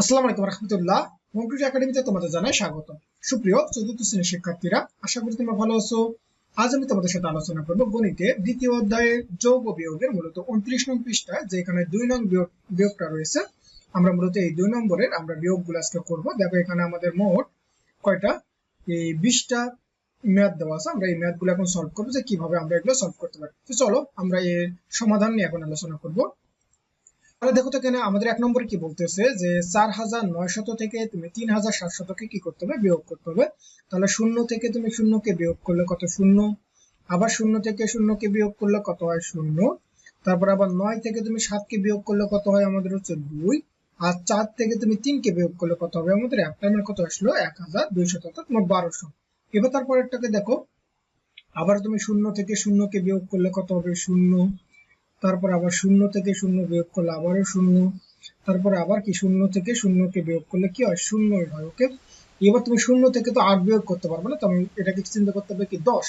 আসসালামু আলাইকুম রহমতুল্লাহ। কম্পিউটার একাডেমিতে তোমাদের জানাই স্বাগত সুপ্রিয় চতুর্থ শ্রেণির শিক্ষার্থীরা, আশা করি তোমরা ভালো আছো। আজ আমি তোমাদের সাথে আলোচনা করব গণিতে দ্বিতীয় অধ্যায়ের যোগ বিয়োগের, মূলত উনত্রিশ নং পৃষ্ঠা যেখানে দুই নং বিয়োগ, বিয়োগটা রয়েছে। আমরা মূলত এই দুই নম্বরের আমরা বিয়োগগুলো আজকে করব। দেখো এখানে আমাদের মোট কয়টা? এই বিশটা ম্যাথ দেওয়া আছে। আমরা এই ম্যাথগুলো এখন সলভ করব যে কীভাবে আমরা এগুলো সলভ করতে পারি। তো চলো আমরা এর সমাধান নিয়ে এখন আলোচনা করব। তাহলে দেখো তো এখানে আমাদের এক নম্বরে কি বলতেছে যে চার হাজার নয়শত থেকে তুমি তিন হাজার সাতশতকে কি করতে হবে? বিয়োগ করতে হবে। তাহলে শূন্য থেকে তুমি শূন্যকে বিয়োগ করলে কত শূন্য? আবার শূন্য থেকে শূন্যকে বিয়োগ করলে কত হয় শূন্য? তারপর আবার নয় থেকে তুমি সাতকে বিয়োগ করলে কত হয়? আমাদের হচ্ছে দুই। আর চার থেকে তুমি তিনকে বিয়োগ করলে কত হবে? আমাদের এক। তার মানে কত আসলো? এক হাজার দুইশত, অর্থাৎ মোট বারোশো। এবার তারপরেরটাকে দেখো। আবার তুমি শূন্য থেকে শূন্যকে বিয়োগ করলে কত হবে? শূন্য। তারপর আবার শূন্য থেকে শূন্য বিয়োগ করলে আবারও শূন্য। তারপরে আবার কি? শূন্য থেকে শূন্যকে বিয়োগ করলে কি হয়? শূন্যই হয় ওকে এবার তুমি শূন্য থেকে তো আট বিয়োগ করতে পারবে না তুমি এটাকে চিন্তা করতে হবে কি? দশ।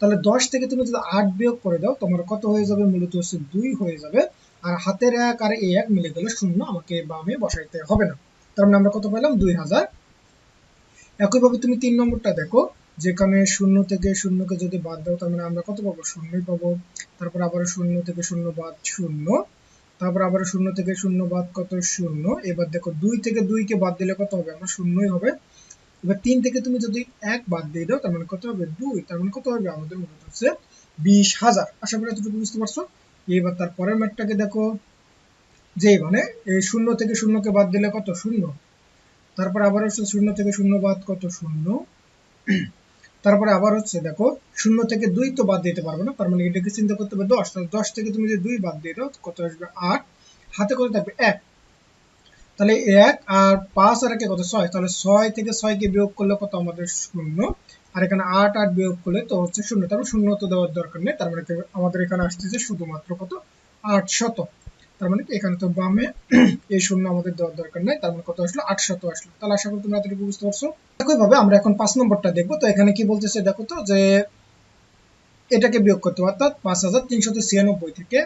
তাহলে দশ থেকে তুমি যদি আট বিয়োগ করে দাও, তোমার কত হয়ে যাবে? মূলত হচ্ছে দুই হয়ে যাবে। আর হাতের এক আর এই এক মিলে গেলে শূন্য আমাকে বামে বসাইতে হবে না। তার মানে আমরা কত পেলাম দুই হাজার। একইভাবে তুমি তিন নম্বরটা দেখো, যেখানে শূন্য থেকে শূন্যকে যদি বাদ দাও, তার মানে আমরা কত পাবো? শূন্যই পাবো। তারপর আবার শূন্য থেকে শূন্য বাদ শূন্য, তারপর আবার শূন্য থেকে শূন্য বাদ কত শূন্য, এবার দেখো দুই থেকে দুইকে বাদ দিলে কত হবে? আমার শূন্যই হবে। এবার তিন থেকে তুমি যদি এক বাদ দিয়ে দাও, তার মানে কত হবে? দুই। তার মানে কত হবে? আমাদের মনে হচ্ছে বিশ হাজার। আশা করি এতটুকু বুঝতে পারছ? এবার তার পরের ম্যাটটাকে দেখো। যে মানে এই শূন্য থেকে শূন্যকে বাদ দিলে কত? শূন্য। তারপর আবার শূন্য থেকে শূন্য বাদ কত? শূন্য। তারপরে আবার হচ্ছে, দেখো, শূন্য থেকে দুই তো বাদ দিতে পারবে না, তার মানে এটাকে চিন্তা করতে হবে দশ, তাহলে দশ থেকে তুমি যদি দুই বাদ দিয়ে দাও, কত আসবে? আট। হাতে কত থাকবে? এক। তাহলে এক আর পাঁচ আর একে কত? ছয়। তাহলে ছয় থেকে ছয়কে বিয়োগ করলে কত? আমাদের শূন্য। আর এখানে আট আট বিয়োগ করলে তো হচ্ছে শূন্য। তারপর শূন্য তো দেওয়ার দরকার নেই। তার মানে আমাদের এখানে আসতেছে শুধুমাত্র কত? আট শত তার মানে এখানে তো বামে এই শূন্য আমাদের দেওয়ার দরকার নেই, তার মানে কত আসলো? আটশত আসলো। তাহলে আশা করি তোমরা এতটুকু বুঝতে পারছ। একইভাবে আমরা এখন পাঁচ নম্বরটা দেখব। তো এখানে কি বলতেছে দেখো তো, যে এটাকে বিয়োগ করতে হবে, অর্থাৎ পাঁচ হাজার তিনশত ছিয়ানব্বই থেকে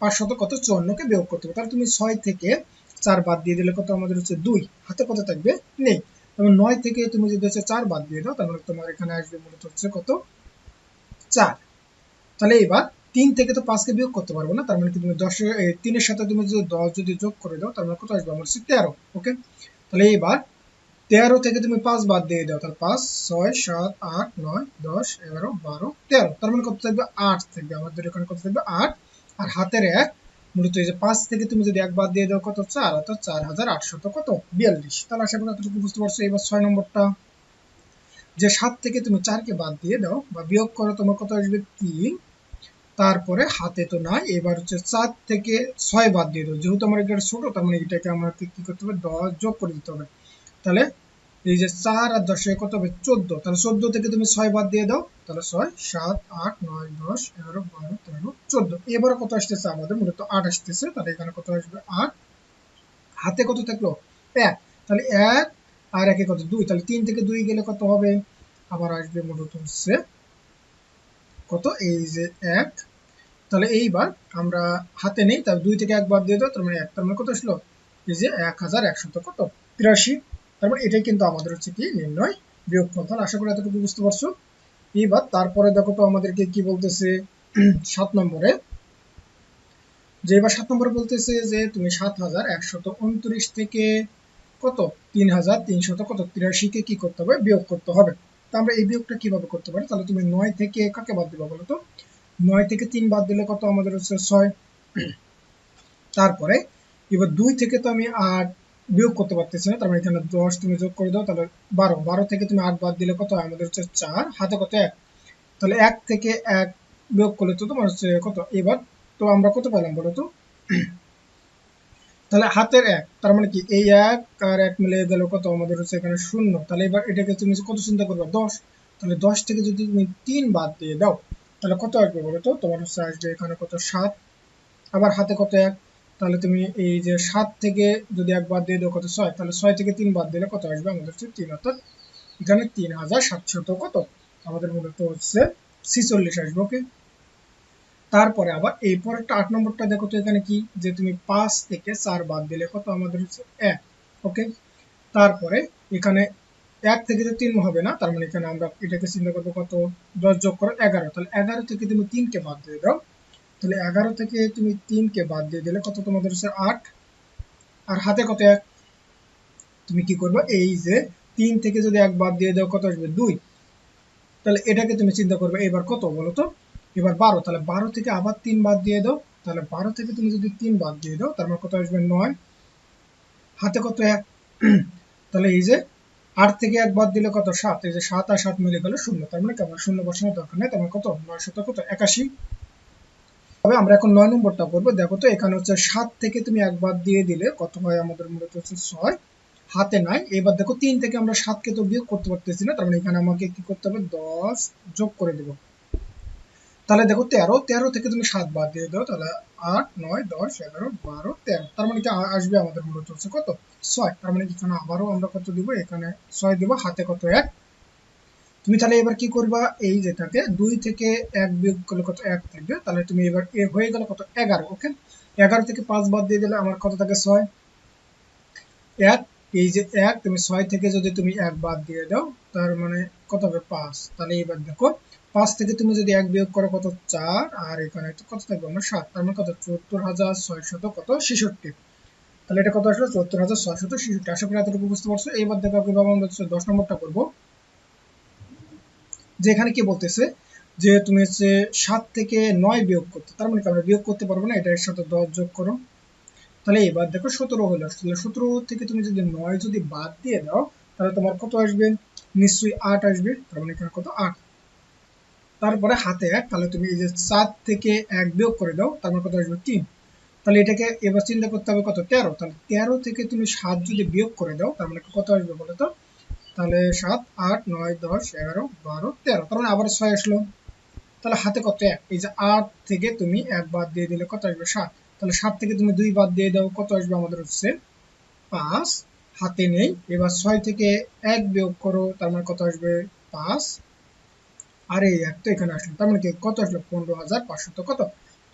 পাঁচশত কত? চুয়ান্নকে বিয়োগ করতে হবে। তাহলে তুমি ছয় থেকে চার বাদ দিয়ে দিলে কত? আমাদের হচ্ছে দুই। হাতে কত থাকবে? নেই। এবং নয় থেকে তুমি যদি হচ্ছে চার বাদ দিয়ে দাও তাহলে তোমার এখানে আসবে মূলত হচ্ছে কত? চার। তাহলে এবার তিন থেকে তো পাঁচকে বিয়োগ করতে পারব না, তার মানে তুমি দশে তিনের সাথে তুমি যদি দশ যদি যোগ করে দাও, তার মানে কত আসবে? আমার হচ্ছে তেরো ওকে তাহলে এইবার তেরো থেকে তুমি পাঁচ বাদ দিয়ে দাও, তাহলে পাঁচ, ছয়, সাত, আট, নয়, দশ, এগারো, বারো, তেরো, তার মানে কত থাকবে? আট থাকবে, আমাদের এখানে কত থাকবে? আট, আর হাতের এক, মূলত এই যে পাঁচ থেকে তুমি যদি এক বাদ দিয়ে দাও কত? চার, অর্থাৎ চার হাজার আটশত কত? বিয়াল্লিশ, তাহলে আশা করি এতটুকু বুঝতে পারছ এবার ছয় নম্বরটা। যে সাত থেকে তুমি চারকে বাদ দিয়ে দাও বা বিয়োগ করো, তোমার কত আসবে? তিন তারপরে হাতে তো নাই, এবার হচ্ছে চার থেকে ছয় বাদ দিয়ে দেবো। যেহেতু আমার এটা ছোট, তার মানে এটাকে আমাকে কি করতে হবে? দশ যোগ করে দিতে হবে। তাহলে এই যে চার আর দশে কত হবে? চোদ্দ। তাহলে চোদ্দ থেকে তুমি ছয় বাদ দিয়ে দাও। তাহলে ছয়, সাত, আট, নয়, দশ, এগারো, বারো, তেরো, চোদ্দ। এবারে কত আসতেছে আমাদের? মূলত আট আসতেছে। তাহলে এখানে কত আসবে? আট। হাতে কত থাকল? এক। তাহলে এক আর একে কত? দুই। তাহলে তিন থেকে দুই গেলে কত হবে? আবার আসবে মূলত হচ্ছে কত? এই যে এক তাহলে এইবার আমরা হাতে নেই, তাহলে দুই থেকে এক বাদ দিয়ে দাও, তার মানে এক, তার মানে কত আসলো? এই যে এক হাজার একশত কত? তিরাশি। তারপর এটাই কিন্তু আমাদের হচ্ছে কি নির্ণয় বিয়োগফল। তাহলে আশা করি এতটুকু বুঝতে পারছ। এইবার তারপরে দেখো তো আমাদেরকে কি বলতেছে, সাত নম্বরে। যে এবার সাত নম্বরে বলতেছে যে তুমি সাত হাজার একশত উনত্রিশ থেকে কত? তিন হাজার তিনশত, কত? তিরাশিকে কি করতে হবে? বিয়োগ করতে হবে। তা আমরা এই বিয়োগটা কীভাবে করতে পারি? তাহলে তুমি নয় থেকে কাকে বাদ দিবা বলো তো? নয় থেকে তিন বাদ দিলে কত? আমাদের হচ্ছে ছয়। তারপরে, এবার দুই থেকে তো আমি আট বিয়োগ করতে পারতেছি না, তার মানে এখানে দশ তুমি যোগ করে দাও, তাহলে বারো। বারো থেকে তুমি আট বাদ দিলে কত আমাদের হচ্ছে চার, হাতে কত? এক। তাহলে এক থেকে এক বিয়োগ করলে তো তোমার হচ্ছে কত? এবার তো আমরা কত পেলাম বলো তো? তাহলে হাতের এক, তার মানে কি? এই এক আর এক মিলে গেল কত? আমাদের হচ্ছে এখানে শূন্য। তাহলে এবার এটাকে তুমি কত চিন্তা করবে? দশ। তাহলে দশ থেকে যদি তুমি তিন বাদ দিয়ে দাও তাহলে কত আসবে বলো তো? তোমার হচ্ছে আসবে এখানে কত? সাত। আবার হাতে কত এক? তাহলে তুমি এই যে সাত থেকে যদি এক বাদ দিয়ে দাও কত? ছয়। তাহলে ছয় থেকে তিন বাদ দিলে কত আসবে? আমাদের হচ্ছে তিন, অর্থাৎ এখানে তিন হাজার সাতশত কত? আমাদের মূলত হচ্ছে ছিচল্লিশ আসবে ওকে তারপরে আবার এই পরেরটা আট নম্বরটা দেখো তো এখানে কি? যে তুমি পাঁচ থেকে চার বাদ দিলে কত? আমাদের হচ্ছে এক ওকে তারপরে এখানে এক থেকে তো তিন হবে না, তার মানে এখানে আমরা এটাকে চিন্তা করব কত? দশ যোগ করো এগারো। তাহলে এগারো থেকে তুমি তিনকে বাদ দিয়ে দাও। তাহলে এগারো থেকে তুমি তিনকে বাদ দিয়ে দিলে কত তোমাদের হচ্ছে আট? আর হাতে কত এক? তুমি কি করবে? এই যে তিন থেকে যদি এক বাদ দিয়ে দাও, কত আসবে? দুই। তাহলে এটাকে তুমি চিন্তা করবে, এবার কত বলো তো? এবার বারো। তাহলে বারো থেকে আবার তিন বাদ দিয়ে দাও। তাহলে বারো থেকে তুমি যদি তিন বাদ দিয়ে দাও, তার মানে কত আসবে? নয়। হাতে কত এক? তাহলে এই যে আট থেকে এক বাদ দিলে কত? সাত। এই যে সাত আর সাত মিলে গেলে শূন্য। তার মানে কেমন শূন্য বসানোর দরকার নেই। তার মানে কত? নয় শত কত? একাশি। তবে আমরা এখন নয় নম্বরটা করব দেখো তো, এখানে হচ্ছে সাত থেকে তুমি এক বাদ দিয়ে দিলে কত হয়? আমাদের মূলত হচ্ছে ছয়। হাতে নাই এবার দেখো, তিন থেকে আমরা সাতকে তো বিয়োগ করতে পারতেছি না। তার মানে এখানে আমাকে কি করতে হবে? দশ যোগ করে দেবো। তাহলে দেখো তেরো তেরো থেকে তুমি সাত বাদ দিয়ে দাও, তাহলে আট, নয়, দশ, এগারো, বারো, তেরো। তার মানে কি আসবে আমাদের মূলত হচ্ছে কত? ছয়। তার মানে এখানে আবারও আমরা কত দিব? এখানে ছয় দিব, হাতে কত? এক। তুমি তাহলে এবার কি করবা? এই যেটাকে দুই থেকে এক বিয়োগ করলে কত? এক থাকবে। তাহলে তুমি এবার এ হয়ে গেল কত? এগারো, ওকে? এগারো থেকে পাঁচ বাদ দিয়ে দিলে আমার কত থাকে? ছয়। এক, এই যে এক, তুমি ছয় থেকে যদি তুমি এক বাদ দিয়ে দাও, তার মানে কত হবে? পাঁচ। তাহলে এবার দেখো পাঁচ থেকে তুমি যদি এক বিয়োগ করো কত? চার। আর এখানে কত থাকবে? আমরা সাত। তার মানে কত? চুয়াত্তর হাজার ছয়শত কত? ছেষট্টি। তাহলে এটা কত আসলো? চুয়াত্তর হাজার ছয়শত ছেষট্টি। আশা করি এতটুকু বুঝতে পারছ। এইবার দেখো কীভাবে আমরা দশ নম্বরটা করব। যে এখানে কি বলতেছে? যে তুমি হচ্ছে সাত থেকে নয় বিয়োগ করতে তার মানে আমরা বিয়োগ করতে পারব না? এটা এর সাথে দশ যোগ করো। তাহলে এবার দেখো সতেরো হলো তাহলে সতেরো থেকে তুমি যদি নয় যদি বাদ দিয়ে দাও, তাহলে তোমার কত আসবে? নিশ্চয়ই আট আসবে। তার মানে এখানে কত? আট। তারপরে হাতে এক, তাহলে তুমি এই যে সাত থেকে এক বিয়োগ করে দাও, তার মানে কত আসবে তিন। তাহলে এটাকে এবার চিন্তা করতে হবে কত? তেরো। তাহলে তেরো থেকে তুমি সাত যদি বিয়োগ করে দাও, তার মানে কত আসবে বলো তো? তাহলে সাত, আট, নয়, দশ, এগারো, বারো, তেরো। তার মানে আবার ছয় আসলো। তাহলে হাতে কত? এক। এই যে আট থেকে তুমি এক বাদ দিয়ে দিলে কত আসবে? সাত। তাহলে সাত থেকে তুমি দুই বাদ দিয়ে দাও, কত আসবে আমাদের হচ্ছে পাঁচ? হাতে নেই। এবার ছয় থেকে এক বিয়োগ করো, তার মানে কত আসবে? পাঁচ। আর এই এক তো এখানে আসলো তার মানে কি, কত আসলো পনেরো হাজার পাঁচশত কত?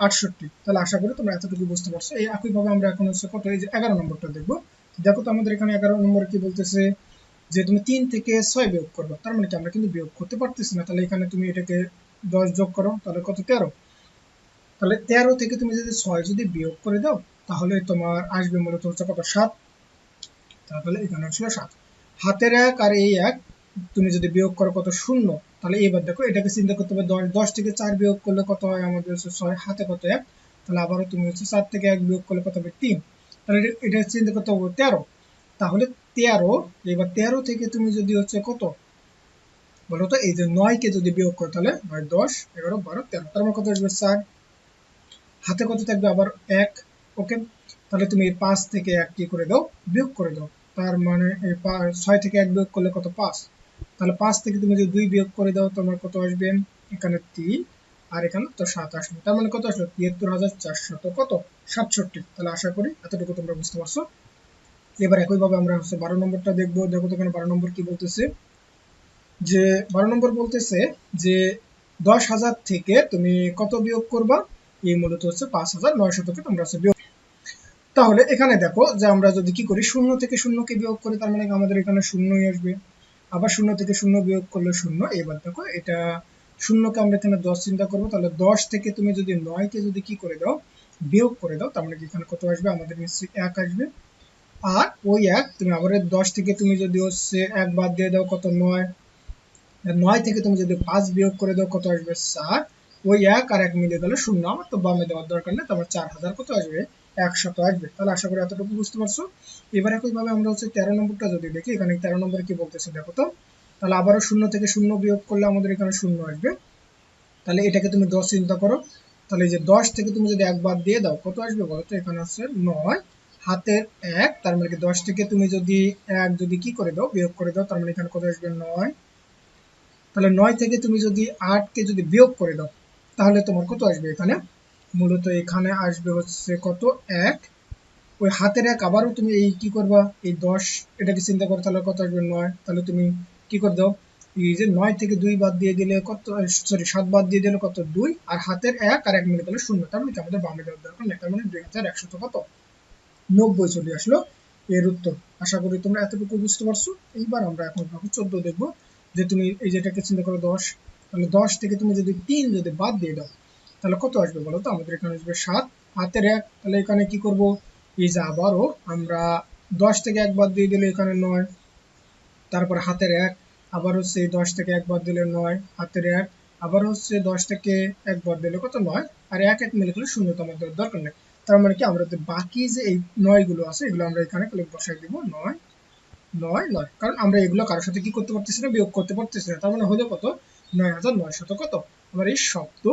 আটষট্টি। তাহলে আশা করি তোমরা এতটুকু বুঝতে পারছ। এই একইভাবে আমরা এখন হচ্ছে কত? এই যে এগারো নম্বরটা দেখব। দেখো তো আমাদের এখানে এগারো নম্বর কি বলতেছে? যে তুমি তিন থেকে ছয় বিয়োগ করবে। তার মানে কি, আমরা কিন্তু বিয়োগ করতে পারতেছি না। তাহলে এখানে তুমি এটাকে দশ যোগ করো, তাহলে কত? তেরো। তাহলে তেরো থেকে তুমি যদি ছয় যদি বিয়োগ করে দাও, তাহলে তোমার আসবে মূলত হচ্ছে কত? সাত। তাহলে এখানে ছিল সাত। হাতের এক আর এই এক তুমি যদি বিয়োগ করো কত শূন্য, তাহলে এবার দেখো এটাকে চিন্তা করতে হবে, দশ দশ থেকে চার বিয়োগ করলে কত হয় আমাদের হচ্ছে ছয় হাতে কত এক, তাহলে আবারও তুমি হচ্ছে চার থেকে এক বিয়োগ করলে কত হবে তিন, তাহলে এটা চিন্তা করতে হবে তেরো, তাহলে তেরো, এবার তেরো থেকে তুমি যদি হচ্ছে কত, বলো তো এই যে নয়কে যদি বিয়োগ করো তাহলে নয় দশ, এগারো, বারো, তেরো, তার মানে কত আসবে চার, হাতে কত থাকবে আবার এক, ওকে, তাহলে তুমি পাঁচ থেকে এক কি করে দাও, বিয়োগ করে দাও, তার মানে ছয় থেকে এক বিয়োগ করলে কত পাঁচ তাহলে পাঁচ থেকে তুমি যদি দুই বিয়োগ করে দাও, তোমার কত আসবে? এখানে তিন, আর এখানে তো সাত আসবে। তার মানে কত আসলো? তিয়াত্তর হাজার চারশত কত? সাতষট্টি। তাহলে আশা করি এতটুকু তোমরা বুঝতে পারছ। এবার একইভাবে আমরা হচ্ছে বারো নম্বরটা দেখব। দেখো তো বারো নম্বর কি বলতেছে? যে বারো নম্বর বলতেছে যে দশ হাজার থেকে তুমি কত বিয়োগ করবা? এই মূলত হচ্ছে পাঁচ হাজার নয়শো থেকে তোমরা হচ্ছে বিয়োগ তাহলে এখানে দেখো যে আমরা যদি কি করি, শূন্য থেকে শূন্যকে বিয়োগ করি, তার মানে আমাদের এখানে শূন্যই আসবে। আবার শূন্য থেকে শূন্য বিয়োগ করলে শূন্য। এবার দেখো, এটা শূন্যকে আমরা এখানে দশ চিন্তা করব। তাহলে দশ থেকে তুমি যদি নয়কে যদি কি করে দাও, বিয়োগ করে দাও মানে এখানে কত আসবে? আমাদের নিশ্চয়ই এক আসবে। আর ওই এক, তুমি আবার দশ থেকে তুমি যদি হচ্ছে এক বাদ দিয়ে দাও কত? নয়। নয় থেকে তুমি যদি পাঁচ বিয়োগ করে দাও, কত আসবে? চার ওই এক আর এক মিলে গেলে শূন্য। আমার তো বামে দেওয়ার দরকার নেই তোমার চার হাজার কত আসবে? একশত আসবে। তাহলে আশা করি এতটুকু বুঝতে পারছ। এবার একইভাবে আমরা হচ্ছে তেরো নম্বরটা যদি দেখি, এখানে তেরো নম্বরে কি বলতেছে দেখো তো। তাহলে আবারও শূন্য থেকে শূন্য বিয়োগ করলে আমাদের এখানে শূন্য আসবে। তাহলে এটাকে তুমি দশ চিন্তা করো। তাহলে যে দশ থেকে তুমি যদি এক বাদ দিয়ে দাও, কত আসবে বলো তো? এখানে হচ্ছে নয়, হাতের এক, তার মানে কি দশ থেকে তুমি যদি এক যদি কি করে দাও, বিয়োগ করে দাও, তার মানে এখানে কত আসবে? নয়। তাহলে নয় থেকে তুমি যদি আটকে যদি বিয়োগ করে দাও, তাহলে তোমার কত আসবে এখানে? মূলত এখানে আসবে হচ্ছে কত? এক। ওই হাতের এক আবারও তুমি এই কি করবা? এই দশ। এটাকে চিন্তা করো, তাহলে কত আসবে? নয়। তাহলে তুমি কি করে দাও? এই যে নয় থেকে দুই বাদ দিয়ে দিলে কত? সরি সাত বাদ দিয়ে দিলে কত? দুই। আর হাতের এক আর এক মিলে গেলে শূন্য। তার মানে আমাদের বামে দেওয়ার দরকার নেই। তার মানে দুই হাজার একশো কত? নব্বই চলে আসলো এর উত্তর। আশা করি তোমরা এতটুকু বুঝতে পারছ। এইবার আমরা এখন চোদ্দ দেখব। যে তুমি এই যেটাকে চিন্তা করো, দশ। তাহলে দশ থেকে তুমি যদি তিন যদি বাদ দিয়ে দাও তাহলে কত আসবে বলো তো? আমাদের এখানে আসবে সাত। হাতের এক, তাহলে এখানে কি করব? এই যে আবারও আমরা দশ থেকে একবার দিয়ে দিলে এখানে নয়, তারপর হাতের এক, আবার হচ্ছে দশ থেকে একবার দিলে নয়, হাতের এক, আবার হচ্ছে দশ থেকে একবার দিলে কত নয়? আর এক এক মিলে গেলে শূন্য তো আমাদের দরকার নেই। তার মানে কি আমরা তো বাকি যে এই নয়গুলো আছে, এগুলো আমরা এখানে বসাই দিব। নয় নয় নয়। কারণ আমরা এগুলো কারোর সাথে কি করতে পারতেছি না, বিয়োগ করতে পারতেছি না। তার মানে হলো কত? নয় হাজার নয় শত কত? আবার এই শব্দ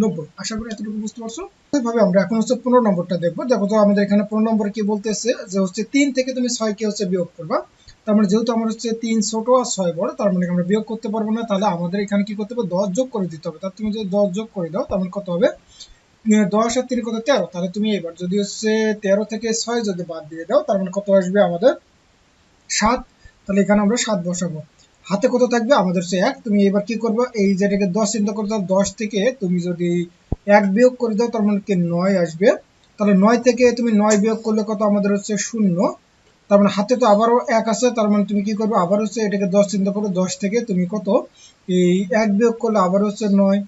নব্বই। আশা করি এতটুকু বুঝতে পারছ? এইভাবে আমরা এখন হচ্ছে পনেরো নম্বরটা দেখব। দেখো তো আমাদের এখানে পনেরো নম্বর কি বলতেছে যে হচ্ছে তিন থেকে তুমি ছয় কে হচ্ছে বিয়োগ করবা। তার মানে যেহেতু আমার হচ্ছে তিন ছোট আর ছয় বড়, তার মানে আমরা বিয়োগ করতে পারব না। তাহলে আমাদের এখানে কি করতে হবে? দশ যোগ করে দিতে হবে। তার তুমি যদি দশ যোগ করে দাও, তার মানে কত হবে? দশ আর তিন কত? তেরো। তাহলে তুমি এবার যদি হচ্ছে তেরো থেকে ছয় যদি বাদ দিয়ে দাও, তার মানে কত আসবে আমাদের? সাত। তাহলে এখানে আমরা সাত বসাবো। হাতে কত থাকবে? আমাদের হচ্ছে এক। তুমি এবার কি করবে? এই যেটাকে দশ চিন্তা করতে দশ থেকে তুমি যদি এক বিয়োগ করে দাও, তার মানে কি নয় আসবে। তাহলে নয় থেকে তুমি নয় বিয়োগ করলে কত? আমাদের হচ্ছে শূন্য। তার মানে হাতে তো আবারও এক আছে। তার মানে তুমি কি করবে? আবার হচ্ছে এটাকে দশ চিন্তা করো দশ থেকে তুমি কত? এই এক বিয়োগ করলে আবার হচ্ছে নয়।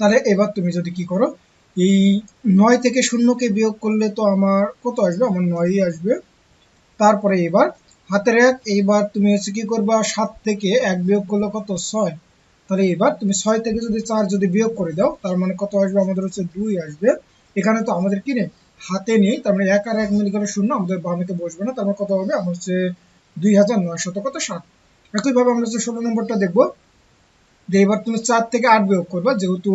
তাহলে এবার তুমি যদি কি করো, এই নয় থেকে শূন্যকে বিয়োগ করলে তো আমার কত আসবে? আমার নয়ই আসবে। তারপরে এবার হাতের এক, এইবার তুমি হচ্ছে কি করবা, সাত থেকে এক বিয়োগ করলে কত? ছয়। তাহলে এবার তুমি ছয় থেকে যদি চার যদি বিয়োগ করে দাও, তার মানে কত আসবে? আমাদের হচ্ছে দুই আসবে। এখানে তো আমাদের কি নেই? হাতে নেই, তার মানে এক আর এক মিলে গেলে শূন্য, আমাদের বামেতে বসবে না, তার মানে কত হবে? আমার হচ্ছে দুই হাজার নয় শত কত? ষাট একইভাবে আমরা হচ্ছে ষোলো নম্বরটা দেখব। যে এবার তুমি চার থেকে আট বিয়োগ করবা, যেহেতু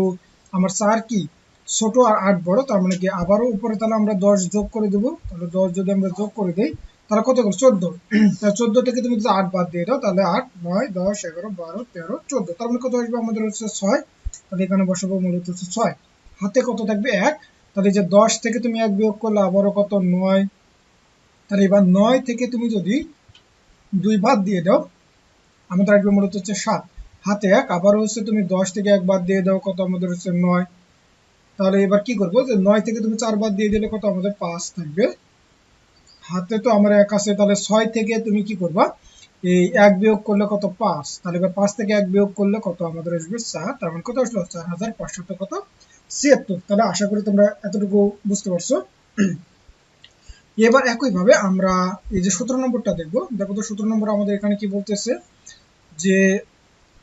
আমার চার কি? ছোট আর আট বড়, তার মানে কি? আবারও উপরে তাহলে আমরা দশ যোগ করে দেবো। তাহলে দশ যদি আমরা যোগ করে দিই তাহলে কত করে? চোদ্দ। চোদ্দ থেকে তুমি যদি আট বাদ দিয়ে দাও, তাহলে আট, নয়, দশ, এগারো, বারো, তেরো, চোদ্দ। তার মানে কত আসবে? আমাদের হচ্ছে ছয়। তাহলে এখানে বসাবো মূলত হচ্ছে ছয়। হাতে কত থাকবে? এক। তাহলে যে দশ থেকে তুমি এক বিয়োগ করলে আবারও কত? নয়। তাহলে এবার নয় থেকে তুমি যদি দুই বাদ দিয়ে দাও, আমাদের আসবে মূলত হচ্ছে সাত। হাতে এক, আবারও হচ্ছে তুমি দশ থেকে এক বাদ দিয়ে দাও, কত? আমাদের হচ্ছে নয়। তাহলে এবার কি করব? যে নয় থেকে তুমি চার বাদ দিয়ে দিলে কত? আমাদের পাঁচ থাকবে। হাতে তো আমার এক আছে, তাহলে ছয় থেকে তুমি কি করবা? এই এক বিয়োগ করলে কত? পাঁচ। তাহলে পাঁচ থেকে এক বিয়োগ করলে কত? আমাদের আসবে চার। তার মানে কত আসলো? চার হাজার পাঁচশত কত? ছিয়াত্তর। তাহলে আশা করি তোমরা এতটুকু বুঝতে পারছ। এবার একইভাবে আমরা এই যে সতেরো নম্বরটা দেখব। দেখো তো সতেরো নম্বর আমাদের এখানে কি বলতেছে? যে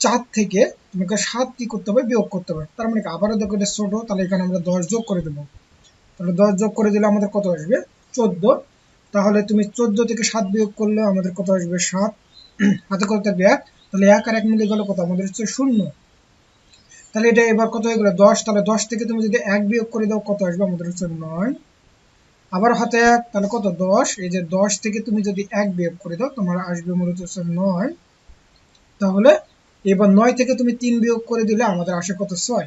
চার থেকে তোমাকে সাত কি করতে হবে? বিয়োগ করতে হবে। তার মানে আবারও দেখো এটা ছোট, তাহলে এখানে আমরা দশ যোগ করে দেবো। তাহলে দশ যোগ করে দিলে আমাদের কত আসবে? চোদ্দ। তাহলে তুমি চোদ্দ থেকে সাত বিয়োগ করলে আমাদের কত আসবে? সাত। হাতে কত থাকবে? এক। তাহলে এক আর এক মিলে গেলে কত? আমাদের হচ্ছে শূন্য। তাহলে এটা এবার কত হয়ে গেলো? দশ। তাহলে দশ থেকে তুমি যদি এক বিয়োগ করে দাও, কত আসবে? আমাদের হচ্ছে নয়। আবার হাতে এক, তাহলে কত? দশ। এই যে দশ থেকে তুমি যদি এক বিয়োগ করে দাও, তোমার আসবে মূলত হচ্ছে নয়। তাহলে এবার নয় থেকে তুমি তিন বিয়োগ করে দিলে আমাদের আসে কত? ছয়।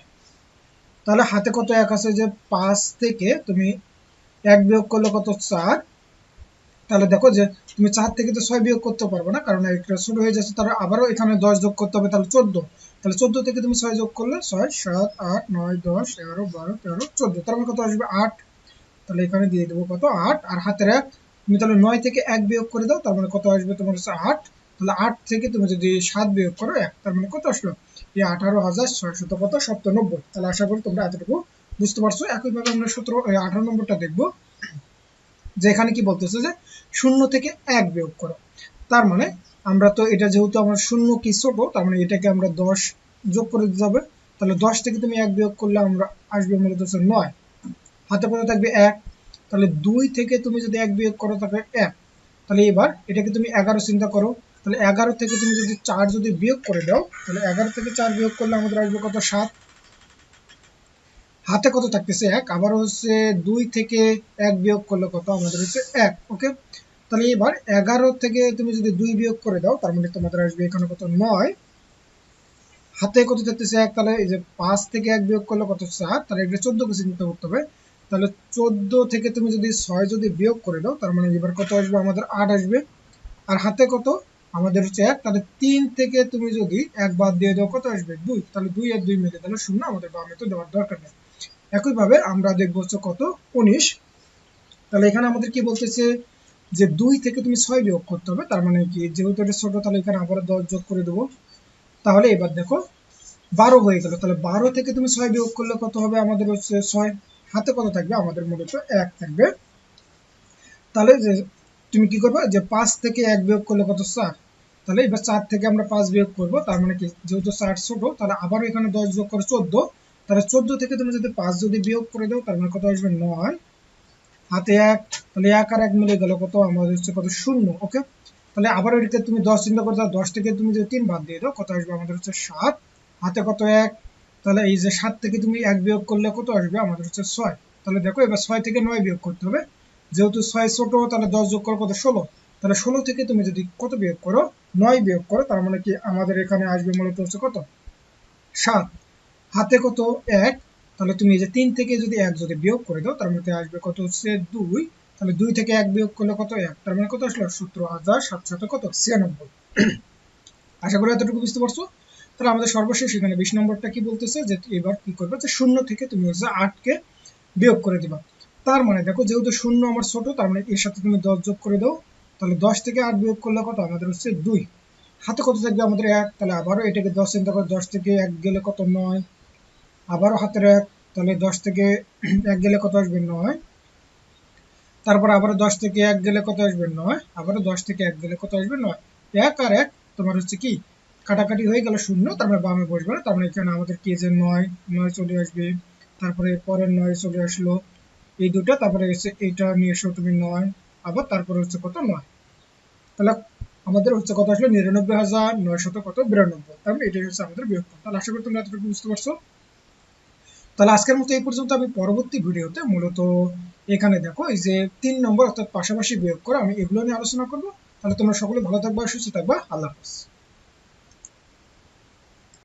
তাহলে হাতে কত এক আছে? যে পাঁচ থেকে তুমি এক বিয়োগ করলে কত? চার। তাহলে দেখো যে তুমি চার থেকে তো ছয় বিয়োগ করতে পারবে না, কারণ একটা ছোট হয়ে যাচ্ছে তাহলে আবারও এখানে দশ যোগ করতে হবে, তাহলে চোদ্দ। তাহলে চোদ্দ থেকে তুমি ছয় যোগ করলে ছয়, সাত, আট, নয়, দশ, এগারো, বারো, তেরো, চোদ্দ। তার মানে কত আসবে? আট। তাহলে এখানে দিয়ে দেবো কত? আট। আর হাতের এক। তুমি তাহলে নয় থেকে এক বিয়োগ করে দাও, তার মানে কত আসবে তোমার হচ্ছে আট। তাহলে আট থেকে তুমি যদি সাত বিয়োগ করো, এক, তার মানে কত আসলো? এই আঠারো হাজার ছয়শত কত? সপ্তানব্বই। তাহলে আশা করি তোমরা এতটুকু বুঝতে পারছ। একইভাবে আমরা সতেরো আঠারো নম্বরটা দেখব। যে এখানে কি বলতেছে যে শূন্য থেকে এক বিয়োগ করো। তার মানে আমরা তো এটা যেহেতু আমার শূন্য কি ছোট, তার মানে এটাকে আমরা দশ যোগ করে দিতে হবে। তাহলে দশ থেকে তুমি এক বিয়োগ করলে আমরা আসবে মূলত হচ্ছে নয়। হাতে কত থাকবে এক। তাহলে দুই থেকে তুমি যদি এক বিয়োগ করো তাহলে এক। তাহলে এবার এটাকে তুমি এগারো চিন্তা করো। তাহলে এগারো থেকে তুমি যদি চার যদি বিয়োগ করে দাও, তাহলে এগারো থেকে চার বিয়োগ করলে আমাদের আসবে কত? সাত। হাতে কত থাকতেছে? এক আবার হচ্ছে দুই থেকে এক বিয়োগ করলে কত? আমাদের হচ্ছে এক, ওকে? তাহলে এবার এগারো থেকে তুমি যদি দুই বিয়োগ করে দাও, তার মানে তোমাদের আসবে এখানে কত? নয়। হাতে কত থাকতেছে এক? তাহলে এই যে পাঁচ থেকে এক বিয়োগ করলে কত? চার তাহলে এটা চোদ্দ কে চিন্তা করতে হবে। তাহলে চোদ্দ থেকে তুমি যদি ছয় যদি বিয়োগ করে দাও, তার মানে এবার কত আসবে? আমাদের আট আসবে। আর হাতে কত? আমাদের হচ্ছে এক। তাহলে তিন থেকে তুমি যদি এক বাদ দিয়ে দাও, কত আসবে? দুই। তাহলে দুই আর দুই মিলে তাহলে শূন্য। আমাদের বামে তো দেওয়ার দরকার নেই। একইভাবে আমরা দেখব হচ্ছে কত? উনিশ। তাহলে এখানে আমাদের কি বলতেছে যে দুই থেকে তুমি ছয় বিয়োগ করতে হবে, তার মানে কি? যেহেতু এটা ছোট, তাহলে এখানে আবার দশ যোগ করে দেবো। তাহলে এবার দেখো, বারো হয়ে গেল। তাহলে বারো থেকে তুমি ছয় বিয়োগ করলে কত হবে? আমাদের হচ্ছে ছয়। হাতে কত থাকবে? আমাদের মূলত এক থাকবে। তাহলে যে তুমি কি করবে? যে পাঁচ থেকে এক বিয়োগ করলে কত? চার। তাহলে এবার চার থেকে আমরা পাঁচ বিয়োগ করব। তার মানে কি? যেহেতু চার ছোট, তাহলে আবার এখানে দশ যোগ করে চোদ্দ। তাহলে চোদ্দ থেকে তুমি যদি পাঁচ যদি বিয়োগ করে দাও, তার মানে কত আসবে নয়। হাতে এক, তাহলে এক আর এক মিলে গেল কত? আমাদের হচ্ছে কত? শূন্য ওকে তাহলে আবার ওইদিকে তুমি দশ চিন্তা করে দাও, দশ থেকে তুমি যদি তিন বাদ দিয়ে দাও, কত আসবে? আমাদের হচ্ছে সাত। হাতে কত এক? তাহলে এই যে সাত থেকে তুমি এক বিয়োগ করলে কত আসবে? আমাদের হচ্ছে ছয়। তাহলে দেখো, এবার ছয় থেকে নয় বিয়োগ করতে হবে। যেহেতু ছয় ছোট, তাহলে দশ যোগ করো কত? ষোলো। তাহলে ষোলো থেকে তুমি যদি কত বিয়োগ করো? নয় বিয়োগ করো, তার মানে কি আমাদের এখানে আসবে মূলত হচ্ছে কত? সাত। হাতে কত? এক। তাহলে তুমি এই যে তিন থেকে যদি এক যদি বিয়োগ করে দাও, তার মধ্যে আসবে কত হচ্ছে দুই। তাহলে দুই থেকে এক বিয়োগ করলে কত? এক। তার মানে কত আসলো? সতেরো হাজার সাতশত কত? ছিয়ানব্বই। আশা করি এতটুকু বুঝতে পারছ? তাহলে আমাদের সর্বশেষ এখানে বিশ নম্বরটা কি বলতেছে? যে এবার কি করবে? যে শূন্য থেকে তুমি হচ্ছে আটকে বিয়োগ করে দিবা। তার মানে দেখো, যেহেতু শূন্য আমার ছোট, তার মানে এর সাথে তুমি দশ যোগ করে দাও। তাহলে দশ থেকে আট বিয়োগ করলে কত? আমাদের হচ্ছে দুই। হাতে কত থাকবে? আমাদের এক। তাহলে আবারও এটাকে দশ চিন্তা করে, দশ থেকে এক গেলে কত? নয়। আবারও হাতের এক, তাহলে দশ থেকে এক গেলে কত আসবে? নয়। তারপর আবারও দশ থেকে এক গেলে কত আসবে? নয়। আবারও দশ থেকে এক গেলে কত আসবে? নয়। এক আর এক তোমার হচ্ছে কি? কাটাকাটি হয়ে গেল শূন্য, তারপরে বামে বসবে না, তার মানে এখানে আমাদের কে যে নয়। নয় চলে আসবে। তারপরে পরের নয় চলে আসলো। এই দুটো, তারপরে হচ্ছে এইটা নিয়ে এসো তুমি নয়। আবার তারপরে হচ্ছে কত? নয়। তাহলে আমাদের হচ্ছে কত আসলো? নিরানব্বই হাজার নয়শত কত? বিরানব্বই। তাহলে এটাই হচ্ছে আমাদের বিয়োগফল তাহলে আশা করি তোমরা এতটুকু বুঝতে পারছ। তাহলে আজকের মতো এই পর্যন্ত আমি পরবর্তী ভিডিওতে মূলত এখানে দেখো, এই যে তিন নম্বর অর্থাৎ পাশাপাশি বিয়োগ করা, আমি এগুলো নিয়ে আলোচনা করব। তাহলে তোমরা সকলে ভালো থাকবা, সুস্থ থাকবা, আল্লাহ হাফিজ।